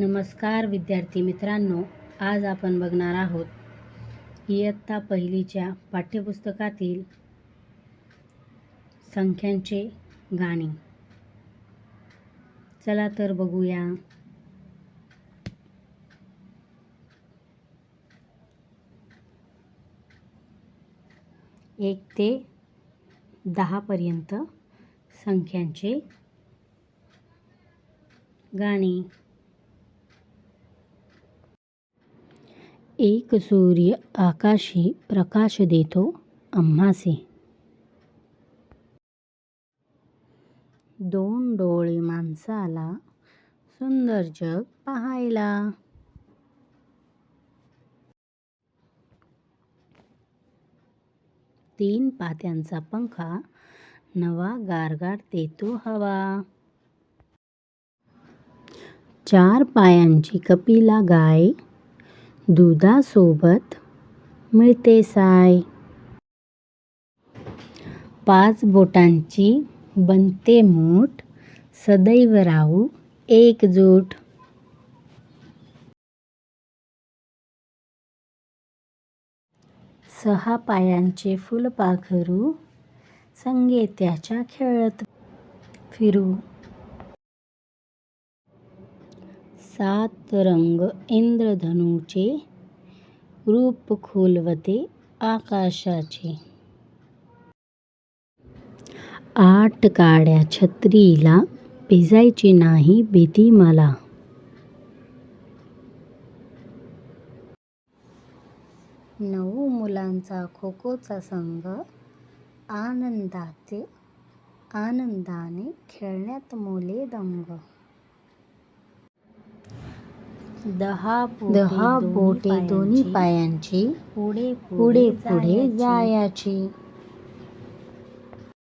नमस्कार विद्यार्थी मित्रांनो आज आपण बघणार आहोत इयत्ता पहिलीच्या पाठ्यपुस्तकातील संख्यांचे गाणे. चला तर बघूया. एक ते दहापर्यंत संख्यांचे गाणे. एक सूर्य आकाशी प्रकाश देतो आम्हासे. दोन डोळे माणसाला सुंदर जग पाहायला. तीन पात्यांचा पंखा नवा गारगार देतो हवा. चार पायांची कपिला गाय दुधासोबत मिळते साय. पाच बोटांची बनते मूठ सदैव राहू एकजूट. सहा पायांचे फुलपाखरू संगे त्याच्या खेळत फिरू. सात रंग इंद्रधनुचे रूप खोलवते आकाशाचे. आठ काड्या छत्रीला भिजायची नाही भीती मला. नऊ मुलांचा खो खोचा संघ आनंदाचे आनंदाने खेळण्यात मोले दंग. दहा दहा बोटे दोन्ही पायांची पुढे पुढे पुढे जायाची.